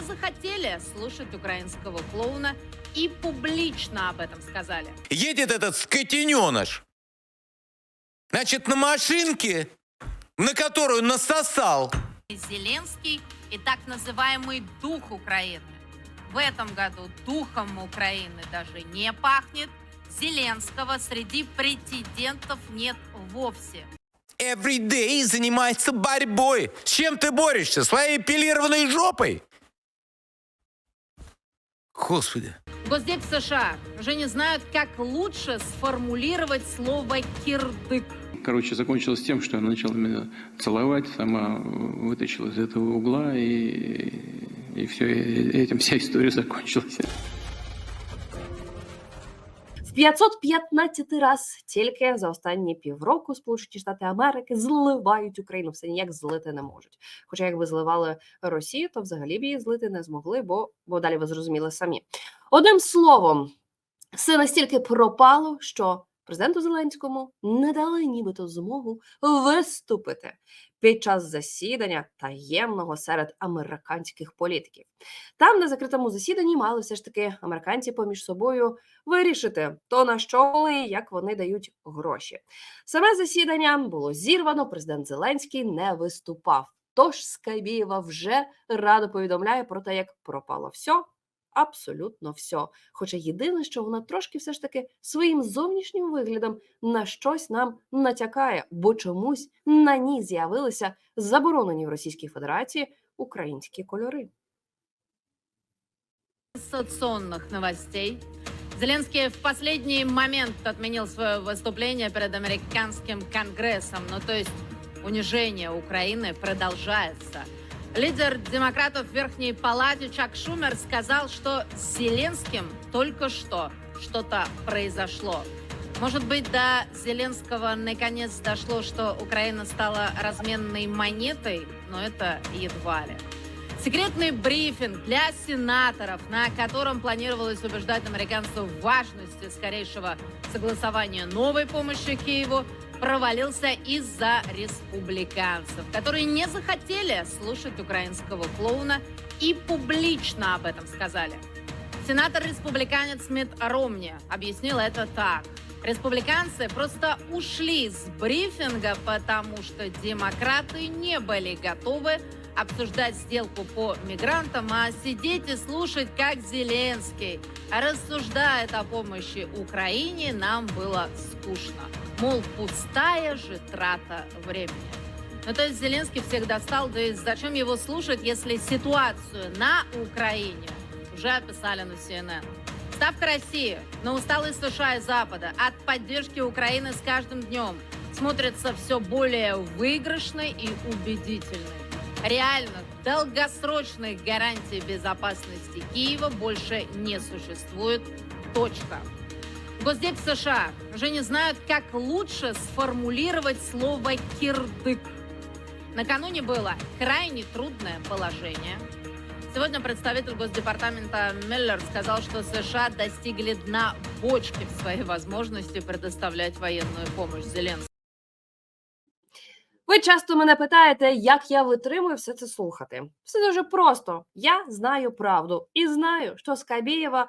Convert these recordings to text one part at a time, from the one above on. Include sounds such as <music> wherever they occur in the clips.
не захотели слушать украинского клоуна и публично об этом сказали. едет этот скотиненыш. Значит, на машинке, на которую насосал. Зеленский и так называемый дух Украины. В этом году духом Украины даже не пахнет. Зеленского среди претендентов нет вовсе. Every day занимается борьбой. С чем ты борешься? Своей эпилированной жопой? Господи. Госдеп США уже не знают, как лучше сформулировать слово «кирдык». Короче, закончилось тем, что она начала меня целовать, сама вытащила из этого угла, и, и все, этим вся история закончилась. В 515 раз тільки за останні півроку Сполучені Штати Америки зливають Україну, все ніяк злити не можуть. Хоча якби зливали Росію, то взагалі б її злити не змогли, бо, бо далі ви зрозуміли самі. Одним словом, все настільки пропало, що президенту Зеленському не дали нібито змогу виступити під час засідання таємного серед американських політиків. Там на закритому засіданні мали все ж таки американці поміж собою вирішити, то на що і як вони дають гроші. Саме засідання було зірвано. Президент Зеленський не виступав. Тож Скайбієва вже радо повідомляє про те, як пропало все Абсолютно все. Хоча єдине, що вона трошки все ж таки своїм зовнішнім виглядом на щось нам натякає, бо чомусь на ній з'явилися заборонені в Російській Федерації українські кольори. сенсационных новостей. Зеленский в последний момент отменил свое выступление перед американским конгрессом. Ну, то есть унижение Украины продолжается. Лидер демократов в Верхней Палате Чак Шумер сказал, что с Зеленским только что что-то произошло. Может быть, до Зеленского наконец дошло, что Украина стала разменной монетой, но это едва ли. Секретный брифинг для сенаторов, на котором планировалось убеждать американцев в важности скорейшего согласования новой помощи Киеву, провалился из-за республиканцев, которые не захотели слушать украинского клоуна и публично об этом сказали. Сенатор-республиканец Мит Ромни объяснил это так. Республиканцы просто ушли с брифинга, потому что демократы не были готовы обсуждать сделку по мигрантам, а сидеть и слушать, как Зеленский рассуждает о помощи Украине, нам было скучно. Мол, пустая же трата времени. Ну, то есть Зеленский всех достал, то есть зачем его слушать, если ситуацию на Украине уже описали на CNN. Ставка России на усталость США и Запада от поддержки Украины с каждым днем смотрится все более выигрышной и убедительной. Реальных, долгосрочных гарантий безопасности Киева больше не существует. Точка. Госдеп США уже не знают, как лучше сформулировать слово «кирдык». Накануне было крайне трудное положение. Сегодня представитель Госдепартамента Меллер сказал, что США достигли дна бочки в своей возможности предоставлять военную помощь Зеленскому. Ви часто мене питаєте, як я витримую все це слухати. Все дуже просто. Я знаю правду і знаю, що Скабєєва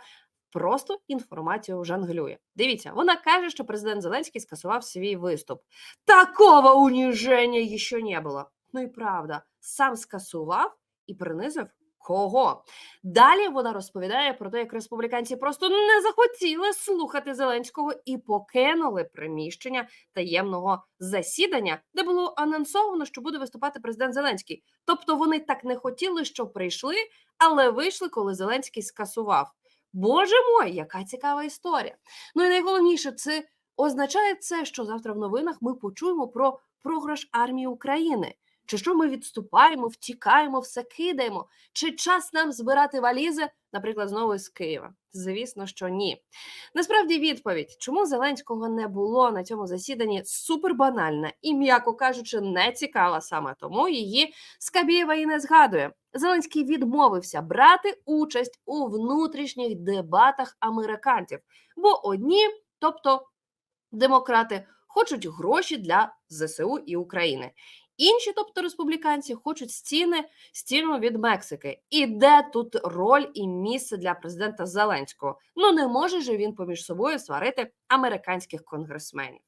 просто інформацію жонглює. Дивіться, вона каже, що президент Зеленський скасував свій виступ. Такого уніження ще не було. Ну і правда, сам скасував і принизив кого. Далі вона розповідає про те, як республіканці просто не захотіли слухати Зеленського і покинули приміщення таємного засідання, де було анонсовано, що буде виступати президент Зеленський. Тобто вони так не хотіли, що прийшли, але вийшли, коли Зеленський скасував. Боже мой, яка цікава історія. Ну і найголовніше, це означає це, що завтра в новинах ми почуємо про програш армії України. Чи що ми відступаємо, втікаємо, все кидаємо? Чи час нам збирати валізи, наприклад, знову з Києва? Звісно, що ні. Насправді відповідь, чому Зеленського не було на цьому засіданні, супербанальна і, м'яко кажучи, не цікава саме тому її Скабєва і не згадує. Зеленський відмовився брати участь у внутрішніх дебатах американців, бо одні, тобто демократи, хочуть гроші для ЗСУ і України. Інші, тобто республіканці, хочуть стіни стіну від Мексики. І де тут роль і місце для президента Зеленського? Ну не може же він поміж собою сварити американських конгресменів.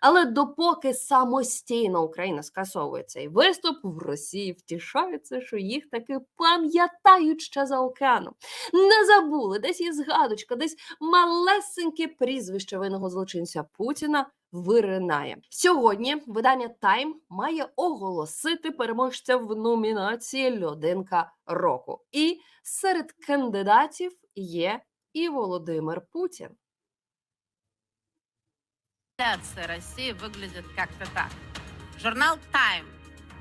Але допоки самостійно Україна скасовує цей виступ, в Росії втішаються, що їх таки пам'ятають ще за океаном. Не забули, десь є згадочка, десь малесеньке прізвище винного злочинця Путіна виринає. Сьогодні видання Time має оголосити переможця в номінації Людинка року. І серед кандидатів є і Володимир Путін. Реляция России выглядит как-то так. Журнал Time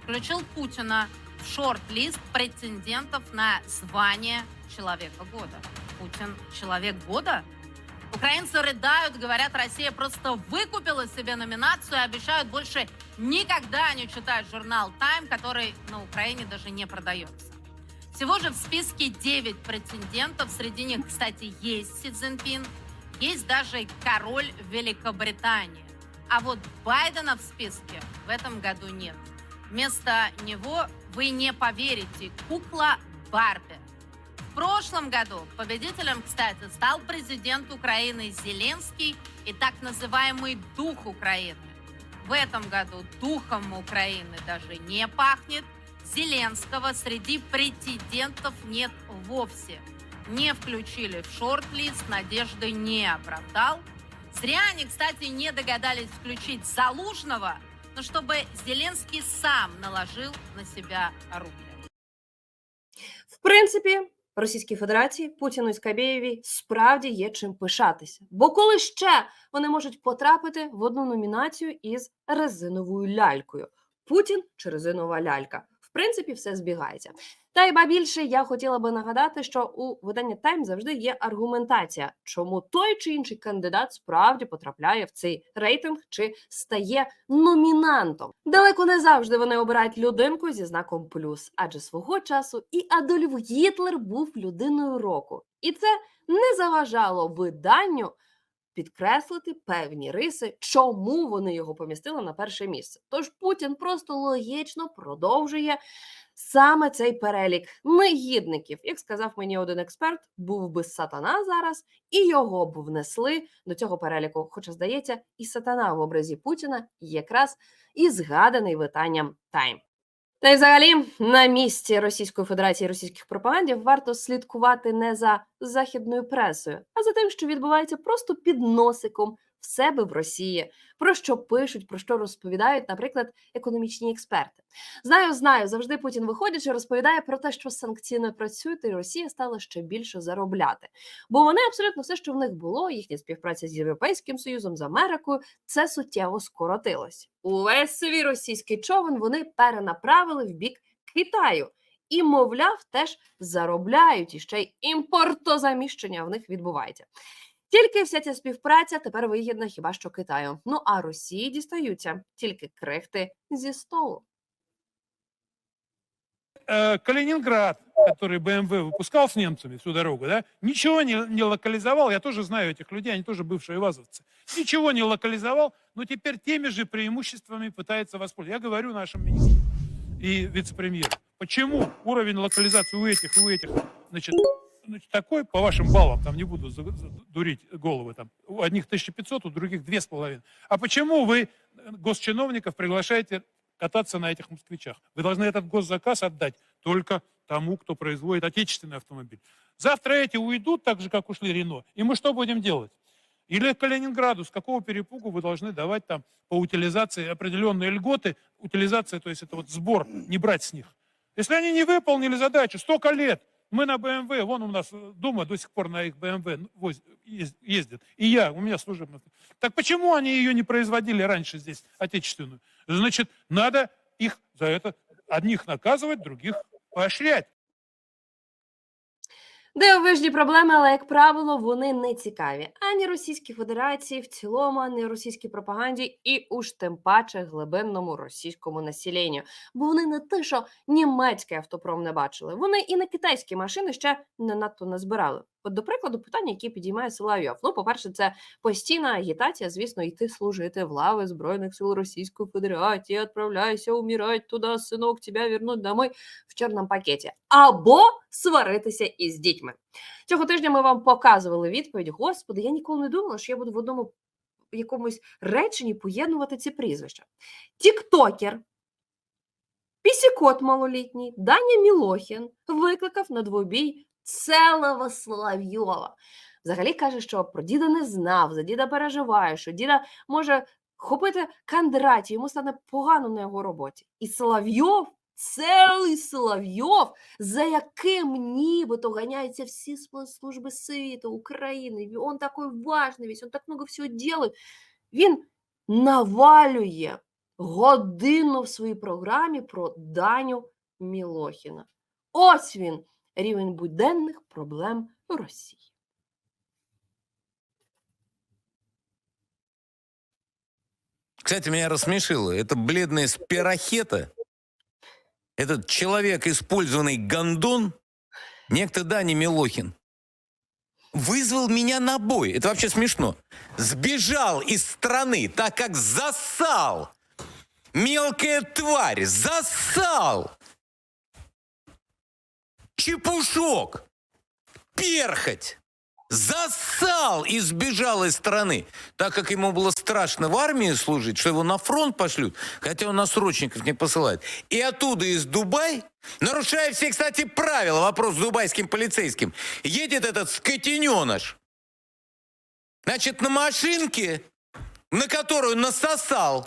включил Путина в шорт-лист претендентов на звание Человека года. Путин Человек года? Украинцы рыдают, говорят, Россия просто выкупила себе номинацию и обещают больше никогда не читать журнал Time, который на Украине даже не продается. Всего же в списке 9 претендентов, среди них, кстати, есть Си Цзиньпин, есть даже король Великобритании. А вот Байдена в списке в этом году нет. Вместо него, вы не поверите, кукла Барби. Прошлом году победителем, кстати, стал президент Украины Зеленский и так называемый дух Украины. В этом году духом Украины даже не пахнет. Зеленского среди претендентов нет вовсе. Не включили в шорт-лист, надежды не оправдал. Зря они, кстати, не догадались включить Залужного, но чтобы Зеленский сам наложил на себя руки. В принципі, Російській Федерації Путіну і Скабєєві справді є чим пишатися. Бо коли ще вони можуть потрапити в одну номінацію із резиновою лялькою: Путін чи резинова лялька. Принципі, все збігається. Та й ба більше я хотіла би нагадати, що у виданні Time завжди є аргументація, чому той чи інший кандидат справді потрапляє в цей рейтинг чи стає номінантом. Далеко не завжди вони обирають людинку зі знаком плюс, адже свого часу і Адольф Гітлер був людиною року, і це не заважало виданню підкреслити певні риси, чому вони його помістили на перше місце. Тож Путін просто логічно продовжує саме цей перелік негідників. Як сказав мені один експерт, був би сатана зараз, і його б внесли до цього переліку. Хоча, здається, і сатана в образі Путіна якраз і згаданий витанням Тайм. Та й взагалі на місці Російської Федерації російських пропагандів варто слідкувати не за західною пресою, а за тим, що відбувається просто під носиком себе в Росії, про що пишуть, про що розповідають, наприклад, економічні експерти. Знаю, знаю, завжди Путін виходячи, розповідає про те, що санкції не працюють, і Росія стала ще більше заробляти. Бо вони абсолютно все, що в них було, їхня співпраця з Європейським Союзом, з Америкою, це суттєво скоротилось. Увесь свій російський човен вони перенаправили в бік Китаю. І, мовляв, теж заробляють і ще й імпортозаміщення в них відбувається. Тільки вся ця співпраця тепер вигідна хіба що Китаю. Ну а Росії дістаються тільки крихти зі столу. э, Калининград, который БМВ выпускал с немцами всю дорогу, да, ничего не, не локализовал. Я тоже знаю этих людей, они тоже бывшие вазовцы. Ничего не локализовал, но теперь теми же преимуществами пытается воспользоваться. Я говорю нашим министрам и вице-премьеру. Почему уровень локализации у этих и у этих, значит, значит, такой, по вашим баллам, там не буду дурить головы, там, у одних 1500, у других 2,5. А почему вы э, госчиновников приглашаете кататься на этих москвичах. Вы должны этот госзаказ отдать только тому, кто производит отечественный автомобиль. Завтра эти уйдут, так же, как ушли Рено. И мы что будем делать? Или Калининграду, с какого перепугу вы должны давать там по утилизации определенные льготы, утилизация, то есть это вот сбор, не брать с них. Если они не выполнили задачу, столько лет, мы на БМВ, вон у нас э, Дума до сих пор на их БМВ ездит, и я, у меня служебный. Так почему они ее не производили раньше здесь, отечественную? Значит, надо их за это, одних наказывать, других поощрять. Дивовижні проблеми, але як правило, вони не цікаві ані Російській Федерації, в цілому, ані російській пропаганді, і уж тим паче глибинному російському населенню. Бо вони не те, що німецький автопром не бачили, вони і на китайські машини ще не надто не збирали. До прикладу, питання, які підіймає Соловйов. Ну, по-перше, це постійна агітація, звісно, йти служити в лави Збройних сил Російської Федерації, відправляйся умирать туди, синок, тебе вернуть домой в чорному пакеті. Або сваритися із дітьми. Цього тижня ми вам показували відповідь. Господи, я ніколи не думала, що я буду в одному якомусь реченні поєднувати ці прізвища. Тіктокер, пісікот малолітній, Даня Мілохін викликав на двобій целого Соловйова. Взагалі каже, що про діда не знав, за діда переживає, що діда може хопити Кондраті, йому стане погано на його роботі. І Соловйов, цілий Соловйов, за яким нібито ганяються всі служби світу України. Он такой важний, он так много всього делает. Він навалює годину в своїй програмі про Даню Мілохіна. Ось він, рівень буденних проблем Росії. Кстати, меня рассмешило. Это бледная спирохета. Этот человек, использованный гондон, некто Дани Милохин, вызвал меня на бой. Это вообще смешно. Сбежал из страны, так как засал. Мелкая тварь, засал. Чепушок. Перхоть. Засал и сбежал из страны, так как ему было страшно в армии служить, что его на фронт пошлют, хотя он на срочников не посылает. И оттуда из Дубай, нарушая все, кстати, правила, вопрос с дубайским полицейским, едет этот скотиненыш. Значит, на машинке, на которую насосал,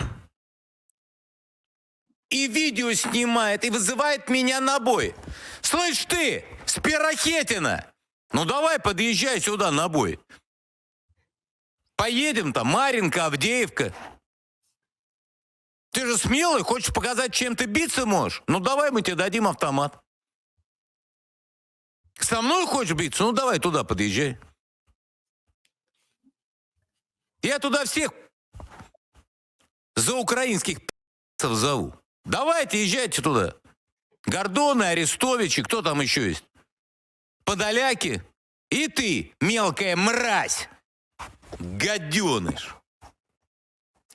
и видео снимает, и вызывает меня на бой. Слышь ты, Спирохетина, ну давай подъезжай сюда на бой. Поедем там, Маринка, Авдеевка. Ты же смелый, хочешь показать, чем ты биться можешь? Ну давай мы тебе дадим автомат. Со мной хочешь биться? Ну давай туда подъезжай. Я туда всех за украинских пи***цев зову. Давайте, езжайте туда. Гордоны, Арестовичи, кто там еще есть? Подоляки. И ты, мелкая мразь, гаденыш.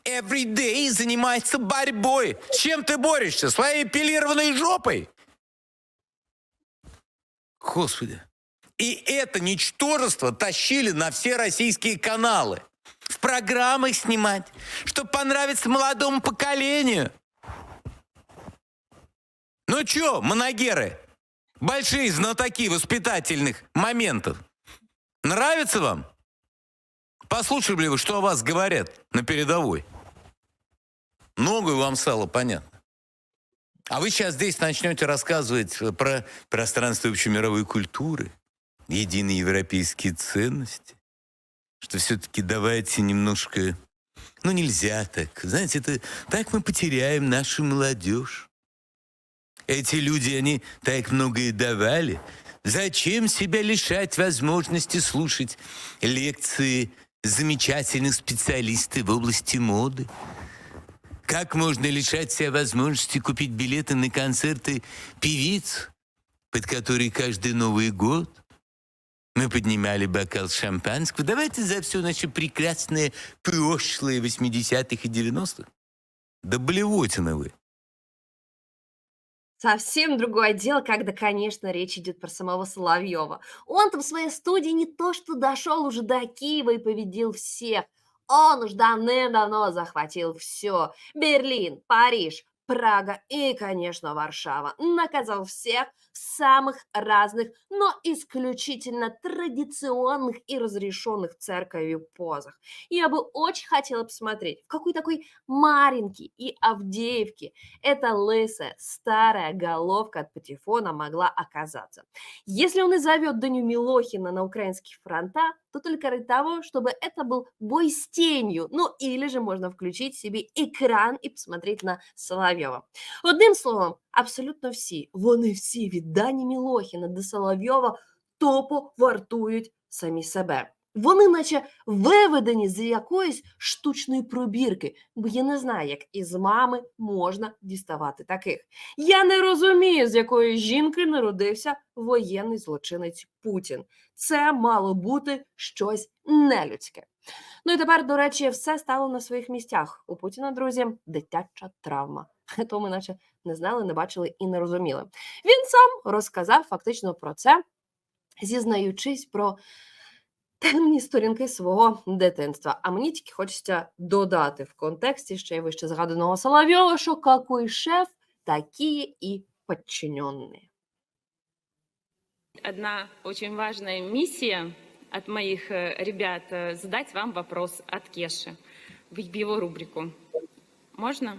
Everyday занимается борьбой. С чем ты борешься? Своей эпилированной жопой? Господи. И это ничтожество тащили на все российские каналы. В программах снимать, чтобы понравиться молодому поколению. Ну чё, моногеры, большие знатоки воспитательных моментов, нравится вам? Послушали вы, что о вас говорят на передовой. Многое вам стало понятно. А вы сейчас здесь начнете рассказывать про пространство общемировой культуры, единые европейские ценности, что все-таки давайте немножко... Ну, нельзя так. Знаете, это так мы потеряем нашу молодежь. Эти люди, они так многое давали. Зачем себя лишать возможности слушать лекции замечательных специалистов в области моды? Как можно лишать себя возможности купить билеты на концерты певиц, под которые каждый Новый год мы поднимали бокал шампанского? Давайте за все наше прекрасное прошлое 80-х и 90-х. Да блевотина вы. Совсем другое дело, когда, конечно, речь идет про самого Соловьева. Он там в своей студии не то что дошел уже до Киева и победил всех. Он уж давным-давно захватил все. Берлин, Париж, Прага и, конечно, Варшава. Наказал всех самых разных, но исключительно традиционных и разрешенных церковью позах. Я бы очень хотела посмотреть, в какой такой Маринке и Авдеевке эта лысая старая головка от Патефона могла оказаться. Если он и зовет Даню Милохина на украинские фронта, то только ради того, чтобы это был бой с тенью. Ну, или же можно включить себе екран і посмотреть на Соловйова. Одним словом, абсолютно всі, вони всі від Дані Мілохіна до Соловйова топо вартують самі себе. Вони наче виведені з якоїсь штучної пробірки, бо я не знаю, як із мами можна діставати таких. Я не розумію, з якої жінки народився воєнний злочинець Путін. Це мало бути щось нелюдське. Ну і тепер, до речі, все стало на своїх місцях. У Путіна, друзі, дитяча травма. <laughs> То ми наче не знали, не бачили і не розуміли. Він сам розказав фактично про це, зізнаючись про темні сторінки свого дитинства. А мені тільки хочеться додати в контексті ще й вище згаданого Соловйова, що какой шеф, такі і подчиненні. Одна очень важная миссия от моих э, ребят э, задать вам вопрос от Кеши в его рубрику. Можно?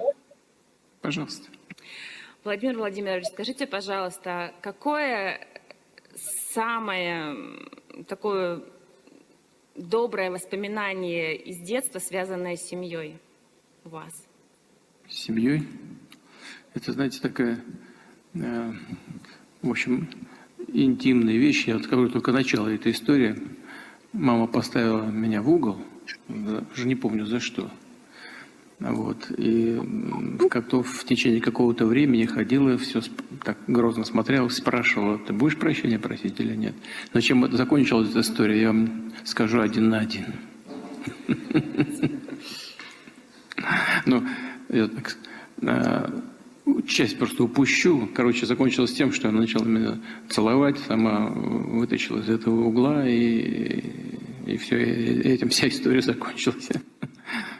Пожалуйста. Владимир Владимирович, скажите, пожалуйста, какое самое такое доброе воспоминание из детства, связанное с семьей у вас? С семьей. Это, знаете, такая, э, в общем, интимная вещь. Я говорю только начало этой истории. Мама поставила меня в угол, да, уже не помню за что. Вот. И как-то в течение какого-то времени ходила, все так грозно смотрела, спрашивала, ты будешь прощения просить или нет? Но чем это закончилась эта история, я вам скажу один на один. <laughs> Ну, я так, э, часть просто упущу. Короче, закончилось тем, что она начала меня целовать, сама вытащила из этого угла, и, и все, этим вся история закончилась. <laughs>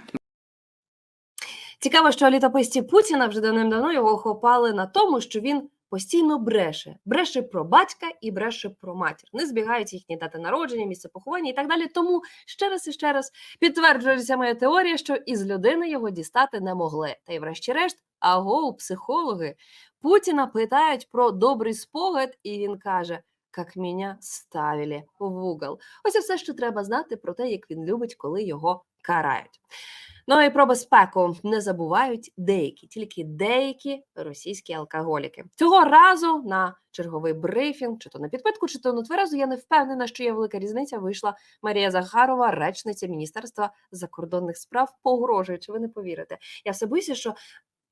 Цікаво, що літописці Путіна вже давним-давно його охопали на тому, що він постійно бреше. Бреше про батька і бреше про матір. Не збігають їхні дати народження, місце поховання і так далі. Тому ще раз і ще раз підтверджується моя теорія, що із людини його дістати не могли. Та й врешті-решт, агоу, психологи Путіна питають про добрий спогад, і він каже. Як мене ставили в угол. Ось і все, що треба знати про те, як він любить, коли його карають. Ну і про безпеку не забувають деякі, тільки деякі російські алкоголіки. Цього разу на черговий брифінг, чи то на підпитку, чи то на тверезу, я не впевнена, що є велика різниця. Вийшла Марія Захарова, речниця Міністерства закордонних справ, погрожуючи. Ви не повірите. Я все боюся, що.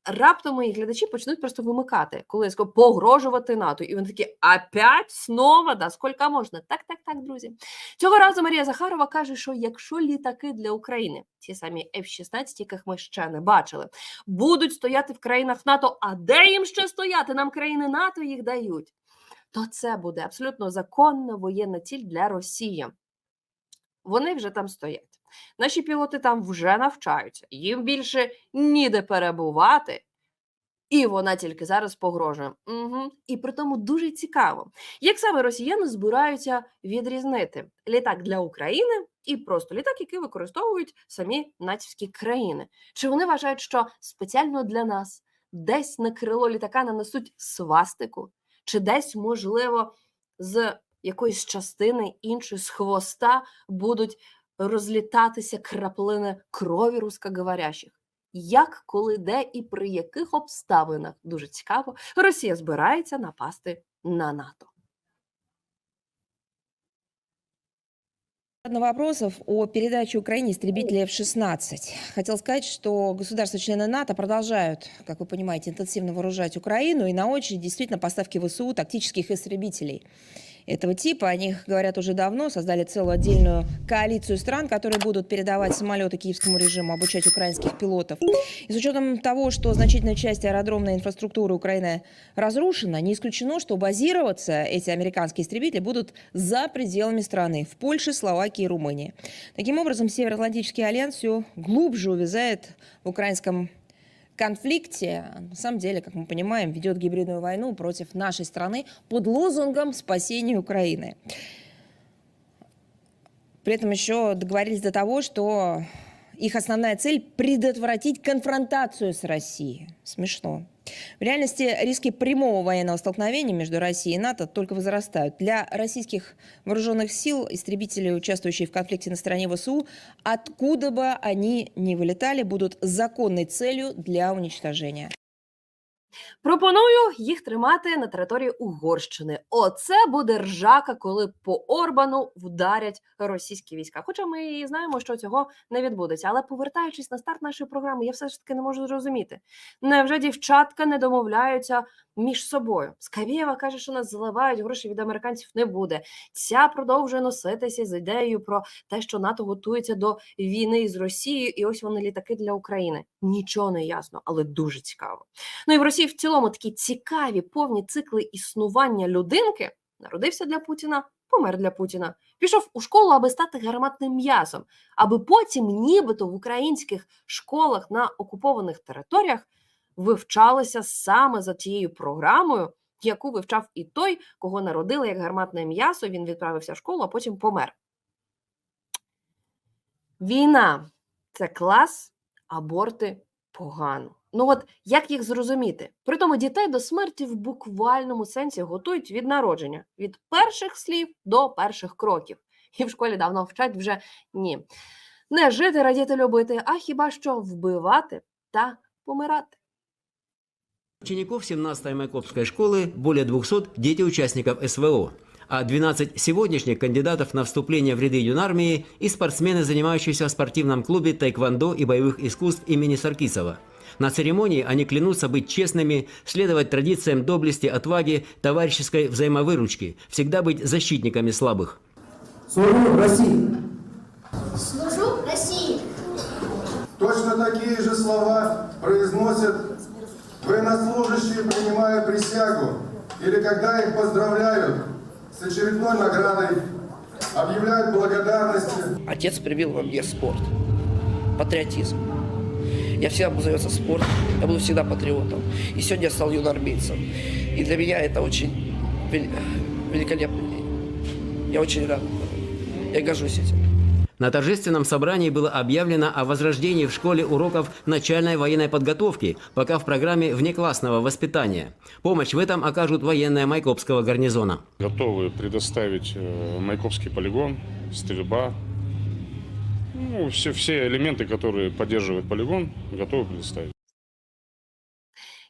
Раптом мої глядачі почнуть просто вимикати, коли я скажу погрожувати НАТО. І вони такі, опять снова, да, скільки можна? Так, так, так, друзі. Цього разу Марія Захарова каже, що якщо літаки для України, ті самі F-16, яких ми ще не бачили, будуть стояти в країнах НАТО, а де їм ще стояти? Нам країни НАТО їх дають. То це буде абсолютно законна воєнна ціль для Росії. Вони вже там стоять. Наші пілоти там вже навчаються, їм більше ніде перебувати. І вона тільки зараз погрожує. Угу. І при тому дуже цікаво, як саме росіяни збираються відрізнити літак для України і просто літак, який використовують самі натівські країни. Чи вони вважають, що спеціально для нас десь на крило літака нанесуть свастику, чи десь, можливо, з якоїсь частини іншої з хвоста будуть розлітатися краплини крові рускоговорящих? Як, коли, де і при яких обставинах дуже цікаво, Росія збирається напасти на НАТО. На вопросов о передаче Украине истребителей F-16. Хотел сказать, что государства-члены НАТО продолжают, как вы понимаете, интенсивно вооружать Украину, и на очереди действительно поставки ВСУ тактических истребителей этого типа. О них говорят уже давно, создали целую отдельную коалицию стран, которые будут передавать самолеты киевскому режиму, обучать украинских пилотов. И с учетом того, что значительная часть аэродромной инфраструктуры Украины разрушена, не исключено, что базироваться эти американские истребители будут за пределами страны, в Польше, Словакии и Румынии. Таким образом, Североатлантический альянс все глубже увязает в украинском конфликте, на самом деле, как мы понимаем, ведет гибридную войну против нашей страны под лозунгом спасения Украины. При этом еще договорились до того, что их основная цель – предотвратить конфронтацию с Россией. Смешно. В реальности риски прямого военного столкновения между Россией и НАТО только возрастают. Для российских вооруженных сил, истребители, участвующие в конфликте на стороне ВСУ, откуда бы они ни вылетали, будут законной целью для уничтожения. Пропоную їх тримати на території Угорщини. Оце буде ржака, коли по Орбану вдарять російські війська. Хоча ми і знаємо, що цього не відбудеться. Але повертаючись на старт нашої програми, я все ж таки не можу зрозуміти. Невже дівчатка не домовляються між собою? Скавєва каже, що нас заливають, грошей від американців не буде. Ця продовжує носитися з ідеєю про те, що НАТО готується до війни з Росією, і ось вони літаки для України. Нічого не ясно, але дуже цікаво. Ну і в Росії в цілому такі цікаві повні цикли існування людинки. Народився для Путіна, помер для Путіна. Пішов у школу, аби стати гарматним м'ясом, аби потім, нібито в українських школах на окупованих територіях вивчалися саме за тією програмою, яку вивчав і той, кого народили як гарматне м'ясо. Він відправився в школу, а потім помер. Війна це клас, аборти погано. Ну от як їх зрозуміти? Притому дітей до смерті в буквальному сенсі готують від народження, від перших слів до перших кроків. І в школі давно вчать вже ні. Не жити, радіти, любити, а хіба що вбивати та помирати. Учеников 17-й Майкопской школы более 200 дети участников СВО, а 12 сегодняшних кандидатов на вступление в ряды юнармии и спортсмены, занимающиеся в спортивном клубе тайквондо и боевых искусств имени Саркисова. На церемонии они клянутся быть честными, следовать традициям доблести, отваги, товарищеской взаимовыручки, всегда быть защитниками слабых. Служу России. Служу России. Точно такие же слова произносят военнослужащие, принимая присягу, или когда их поздравляют с очередной наградой, объявляют благодарности. Отец привил во мне спорт, патриотизм. Я всегда буду заниматься спортом, я буду всегда патриотом. И сегодня я стал юноармейцем. И для меня это очень вел- великолепный день. Я очень рад. Я горжусь этим. На торжественном собрании было объявлено о возрождении в школе уроков начальной военной подготовки, пока в программе внеклассного воспитания. Помощь в этом окажут военные Майкопского гарнизона. Готовы предоставить э, Майкопский полигон, стрельба. Ну, все, все элементы, которые поддерживают полигон, готовы предоставить.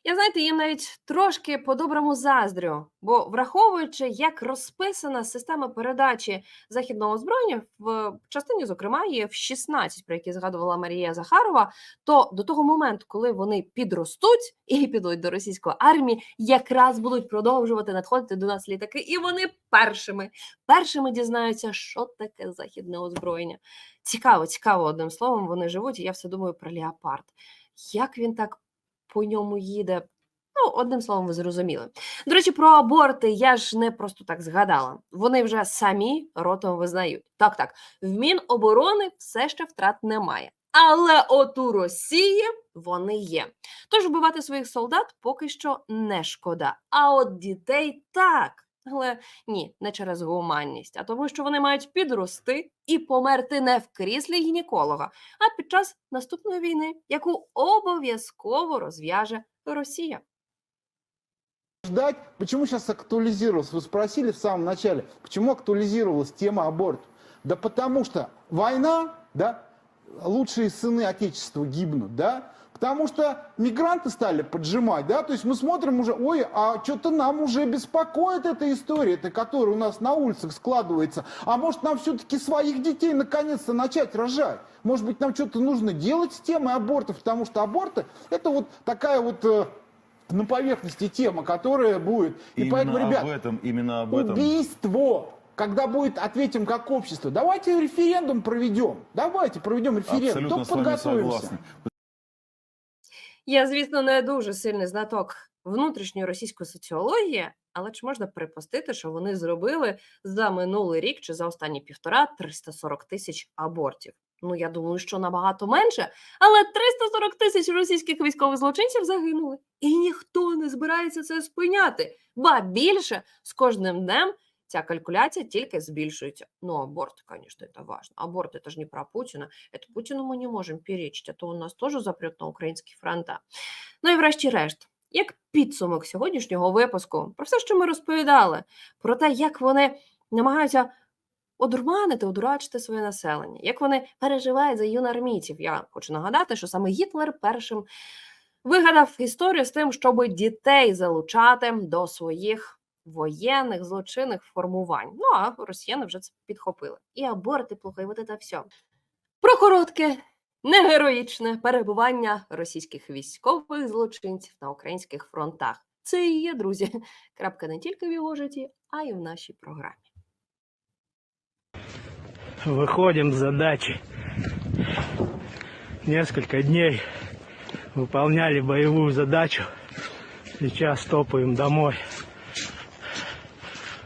Я знаєте, їм навіть трошки по-доброму заздрю, бо враховуючи, як розписана система передачі західного озброєння в частині, зокрема, є в 16, про які згадувала Марія Захарова, то до того моменту, коли вони підростуть і підуть до російської армії, якраз будуть продовжувати надходити до нас літаки, і вони першими, першими дізнаються, що таке західне озброєння. Цікаво, цікаво, одним словом, вони живуть, і я все думаю про леопард. Як він так по ньому їде. Ну, одним словом, ви зрозуміли. До речі, про аборти я ж не просто так згадала. Вони вже самі ротом визнають. Так, так, в Міноборони все ще втрат немає. Але от у Росії вони є. Тож вбивати своїх солдат поки що не шкода. А от дітей так. Але ні, не через гуманність, а тому, що вони мають підрости і померти не в кріслі гінеколога, а під час наступної війни, яку обов'язково розв'яже Росія. ждать, почему сейчас актуализировалась? Вы спросили в самом начале, почему актуализировалась тема абортов? Да потому что война, да, лучшие сыны Отечества гибнут, да, потому что мигранты стали поджимать, да, то есть мы смотрим уже, ой, а что-то нам уже беспокоит эта история, это, которая у нас на улицах складывается, а может нам все-таки своих детей наконец-то начать рожать? Может быть, нам что-то нужно делать с темой абортов, потому что аборты это вот такая вот э, на поверхности тема, которая будет. И Именно поэтому, ребят, об этом, именно об этом. убийство, когда будет, ответим как общество. Давайте референдум проведем. Давайте проведем референдум. Абсолютно Только подготовимся. согласен. Я, звісно, не дуже сильний знаток внутрішньої російської соціології, але чи можна припустити, що вони зробили за минулий рік чи за останні півтора 340 тисяч абортів? Ну, я думаю, що набагато менше, але 340 тисяч російських військових злочинців загинули. І ніхто не збирається це спиняти. Ба більше з кожним днем ця калькуляція тільки збільшується. Ну, аборт, конечно, это важно. Аборт это же не про Путина. Это Путину мы не можем перечить, а то он нас тоже запрет на українські фронта. Ну і врешті-решт, як підсумок сьогоднішнього випуску, про все, що ми розповідали, про те, як вони намагаються одурманити, одурачити своє населення, як вони переживають за юноармійців. Я хочу нагадати, що саме Гітлер першим вигадав історію з тим, щоб дітей залучати до своїх воєнних злочинних формувань. Ну а росіяни вже це підхопили. І аборти плохо, і от це все. Про коротке, негероїчне перебування російських військових злочинців на українських фронтах. Це і є, друзі, <laughs> крапка не тільки в його житті, а й в нашій програмі. Выходим с задачи. Несколько дней выполняли боевую задачу. Сейчас топаем домой.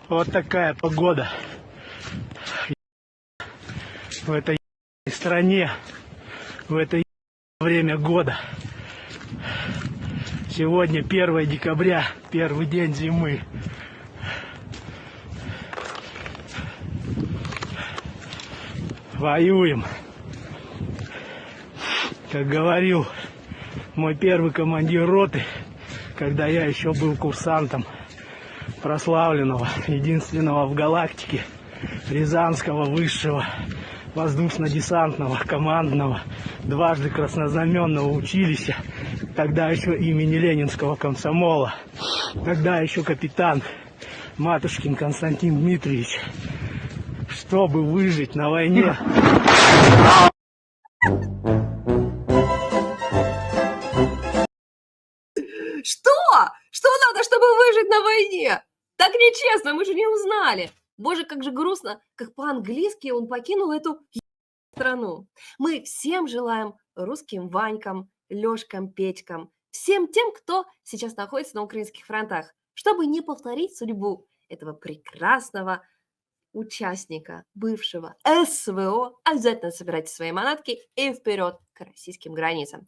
Вот такая погода. В этой стране, в это время года. Сегодня 1 декабря, первый день зимы. Воюем. Как говорил мой первый командир роты, когда я еще был курсантом прославленного, единственного в галактике, Рязанского высшего воздушно-десантного командного дважды краснознаменного училища, тогда еще имени Ленинского комсомола, тогда еще капитан Матушкин Константин Дмитриевич, чтобы выжить на войне, на войне? Так нечестно, мы же не узнали. Боже, как же грустно, как по-английски он покинул эту страну. Мы всем желаем русским Ванькам, Лёшкам, Петькам, всем тем, кто сейчас находится на украинских фронтах, чтобы не повторить судьбу этого прекрасного участника бывшего СВО. Обязательно собирайте свои манатки и вперед к российским границам.